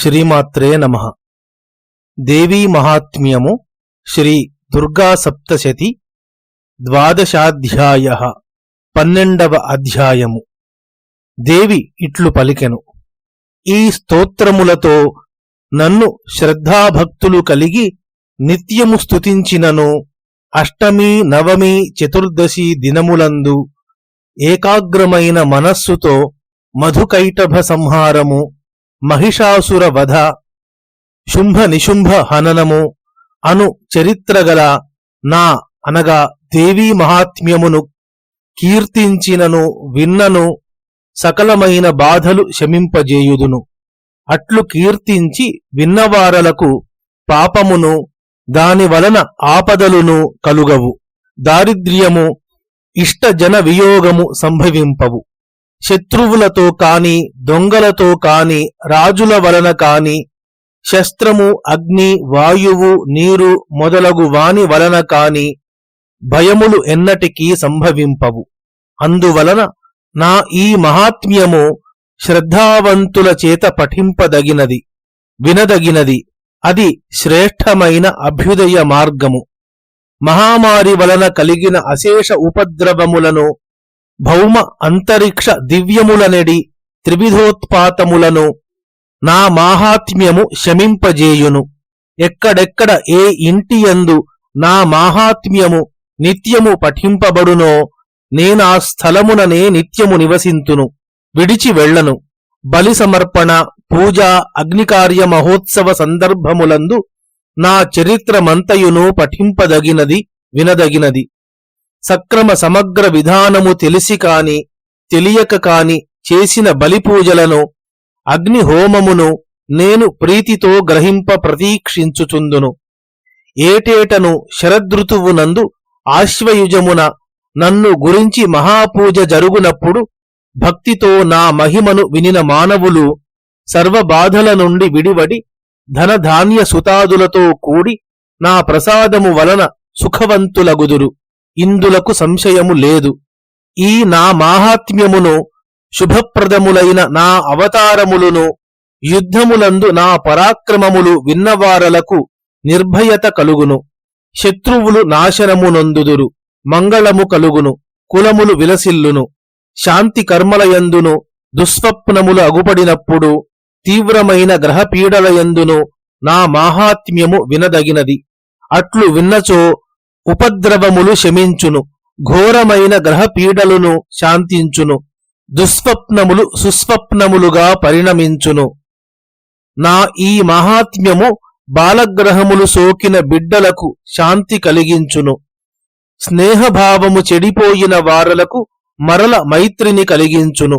శ్రీమాత్రే నమ. దేవీ మహాత్మ్యము శ్రీ దుర్గా సప్తశతి ద్వాదశాధ్యాయ పన్నెండవ అధ్యాయము. దేవి ఇట్లు పలికెను. ఈ స్తోత్రములతో నన్ను శ్రద్ధాభక్తులు కలిగి నిత్యము స్తుతించినను అష్టమి నవమి చతుర్దశి దినములందు ఏకాగ్రమైన మనస్సుతో మధుకైటభ సంహారము మహిషాసుర వధ శుంభ నిశుంభ హననము అను చరిత్రగల నా అనగా దేవీ మహాత్మ్యమును కీర్తించినను విన్నను సకలమైన బాధలు శమింపజేయుదును. అట్లు కీర్తించి విన్నవారలకు పాపమును దాని వలన ఆపదలును కలుగవు. దారిద్ర్యము ఇష్టజన వియోగము సంభవింపవు. శత్రువులతో కాని దొంగలతో కాని రాజుల వలన కాని శస్త్రము అగ్ని వాయువు నీరు మొదలగు వాని వలన కాని భయములు ఎన్నటికీ సంభవింపవు. అందువలన నా ఈ మహాత్మ్యము శ్రద్ధావంతుల చేత పఠింపదగినది వినదగినది. అది శ్రేష్టమైన అభ్యుదయ మార్గము. మహామారి వలన కలిగిన అశేష ఉపద్రవములను భౌమ అంతరిక్ష దివ్యములనెడి త్రివిధోత్పాతములను నా మాహాత్మ్యము శమింపజేయును. ఎక్కడెక్కడ ఏ ఇంటియందు నా మాహాత్మ్యము నిత్యము పఠింపబడునో నేనా స్థలముననే నిత్యము నివసింతును. విడిచి వెళ్ళను. బలి సమర్పణ పూజ అగ్నికార్య మహోత్సవ సందర్భములందు నా చరిత్రమంతయును పఠింపదగినది వినదగినది. సక్రమ సమగ్ర విధానము తెలిసి కాని తెలియక కాని చేసిన బలిపూజలను అగ్నిహోమమును నేను ప్రీతితో గ్రహింప ప్రతీక్షించుచుందును. ఏటేటను శరదృతువునందు ఆశ్వయుజమున నన్ను గురించి మహాపూజ జరుగునప్పుడు భక్తితో నా మహిమను వినిన మానవులు సర్వబాధల నుండి విడివడి ధనధాన్య సుతాదులతో కూడి నా ప్రసాదము వలన సుఖవంతులగుదురు. ఇందులకు సంశయము లేదు. ఈ నా మాహాత్మ్యమును శుభప్రదములైన నా అవతారములను యుద్ధములందు నా పరాక్రమములు విన్నవారలకు నిర్భయత కలుగును. శత్రువులు నాశనమునొందుదురు మంగళము కలుగును కులములు విలసిల్లును. శాంతి కర్మలయందును దుస్వప్నములు అగుపడినప్పుడు తీవ్రమైన గ్రహపీడలయందును నా మాహాత్మ్యము వినదగినది. అట్లు విన్నచో ఉపద్రవములు శమించును ఘోరమైన గ్రహపీడలును శాంతించును దుస్వప్నములు సుస్వప్నములుగా పరిణమించును. నా ఈ మహాత్మ్యము బాలగ్రహములు సోకిన బిడ్డలకు శాంతి కలిగించును. స్నేహభావము చెడిపోయిన వారలకు మరల మైత్రిని కలిగించును.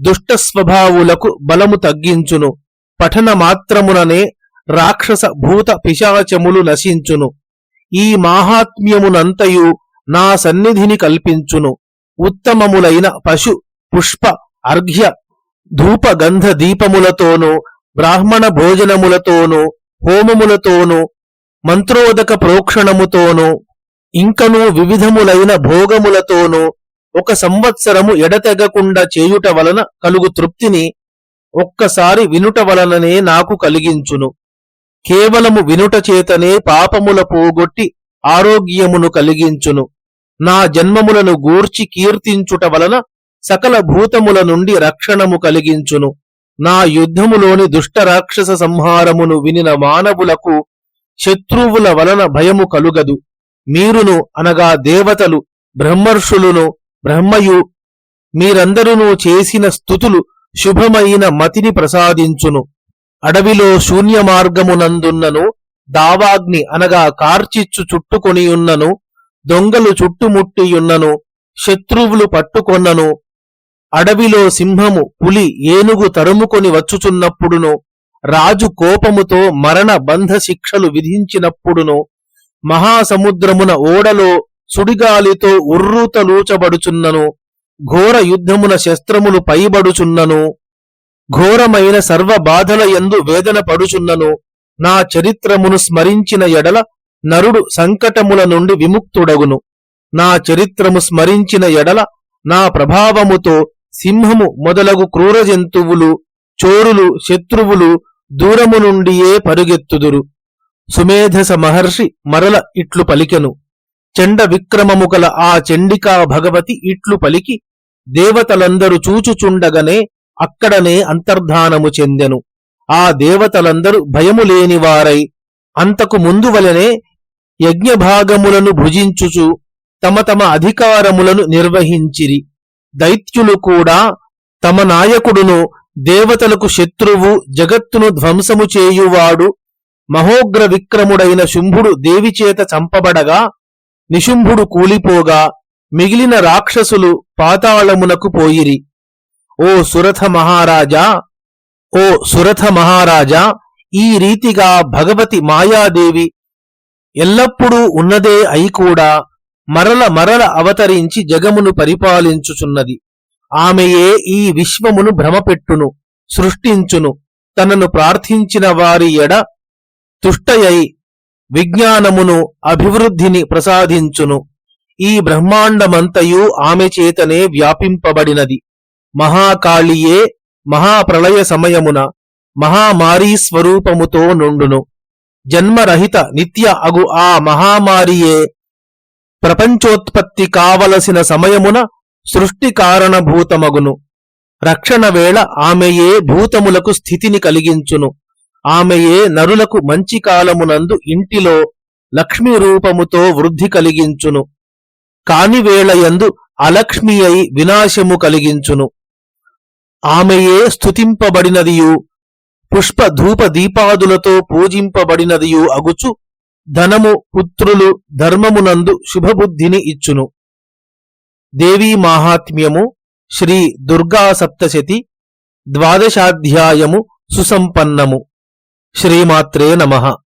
దుష్ట స్వభావులకు బలము తగ్గించును. పఠన మాత్రముననే రాక్షస భూత పిశాచములు నశించును. ఈ మాహాత్మ్యమునంతయు నా సన్నిధిని కల్పించును. ఉత్తమములైన పశు పుష్ప అర్ఘ్య ధూప గంధ దీపములతోనూ బ్రాహ్మణ భోజనములతోనూ హోమములతోనూ మంత్రోదక ప్రోక్షణముతోనూ ఇంకనూ వివిధములైన భోగములతోనూ ఒక సంవత్సరము ఎడతెగకుండా చేయుట వలన కలుగు తృప్తిని ఒక్కసారి వినుట వలననే నాకు కలిగించును. కేవలము వినుట చేతనే పాపముల పోగొట్టి ఆరోగ్యమును కలిగించును. నా జన్మములను గూర్చి కీర్తించుట వలన సకల భూతముల నుండి రక్షణము కలిగించును. నా యుద్ధములోని దుష్ట రాక్షస సంహారమును వినిన మానవులకు శత్రువుల వలన భయము కలుగదు. మీరును అనగా దేవతలు బ్రహ్మర్షులును బ్రహ్మయు మీరందరూ చేసిన స్థుతులు శుభమైన మతిని ప్రసాదించును. అడవిలో శూన్య మార్గమునందున్నను దావాగ్ని అనగా కార్చిచ్చు చుట్టుకొనియున్నను దొంగలు చుట్టుముట్టియున్నను శత్రువులు పట్టుకొన్నను అడవిలో సింహము పులి ఏనుగు తరుముకొని వచ్చుచున్నప్పుడును రాజు కోపముతో మరణ బంధ శిక్షలు విధించినప్పుడును మహాసముద్రమున ఓడలో సుడిగాలితో ఉర్రూతలూచబడుచున్నను ఘోర యుద్ధమున శస్త్రములు పైబడుచున్నను. ఘోరమైన సర్వ బాధల ఎందు వేదన పడుచున్నను. నా చరిత్రమును స్మరించిన ఎడల నరుడు సంకటముల నుండి విముక్తుడగును. నా చరిత్రము స్మరించిన ఎడల నా ప్రభావముతో సింహము మొదలగు క్రూర జంతువులు చోరులు శత్రువులు దూరము నుండియే పరుగెత్తుదురు. సుమేధస మహర్షి మరల ఇట్లు పలికెను. చెండ విక్రమము కల ఆ చండికా భగవతి ఇట్లు పలికి దేవతలందరూ చూచుచుండగనే అక్కడనే అంతర్ధానము చెందెను. ఆ దేవతలందరూ భయము లేనివారై అంతకు ముందు వలనే యజ్ఞభాగములను భుజించుచు తమ తమ అధికారములను నిర్వహించిరి. దైత్యులు కూడా తమ నాయకుడును దేవతలకు శత్రువు జగత్తును ధ్వంసము చేయువాడు మహోగ్ర విక్రముడైన శుంభుడు దేవిచేత చంపబడగా నిశుంభుడు కూలిపోగా మిగిలిన రాక్షసులు పాతాళమునకు పోయిరి. ఓ సురథ మహారాజా ఓ సురథ మహారాజా ఈ రీతిగా భగవతి మాయాదేవి ఎల్లప్పుడూ ఉన్నదే అయి కూడా మరల మరల అవతరించి జగమును పరిపాలించుచున్నది. ఆమెయే ఈ విశ్వమును భ్రమపెట్టును సృష్టించును తనను ప్రార్థించిన వారి ఎడ తుష్టయై విజ్ఞానమును అభివృద్ధిని ప్రసాదించును. ఈ బ్రహ్మాండమంతయు ఆమె చేతనే వ్యాపింపబడినది. మహాకాళియే మహాప్రళయ సమయమున మహామారీ స్వరూపముతో నుండును. జన్మరహిత నిత్య అగు ఆ మహామారియే ప్రపంచోత్పత్తి కావలసిన సమయమున సృష్టి కారణభూతమగును. రక్షణ వేళ ఆమెయే భూతములకు స్థితిని కలిగించును. ఆమెయే నరులకు మంచి కాలమునందు ఇంటిలో లక్ష్మి రూపముతో వృద్ధి కలిగించును. కానివేళయందు అలక్ష్మి అయి వినాశము కలిగించును. ఆమెయే స్తుతింపబడినదియు పుష్ప ధూప దీపాదులతో పూజింపబడినదియు అగుచు ధనము పుత్రులు ధర్మమునందు శుభబుద్ధిని ఇచ్చును. దేవీ మాహాత్మ్యము శ్రీ దుర్గా సప్తశతి ద్వాదశాధ్యాయము సుసంపన్నము. శ్రీమాత్రే నమః.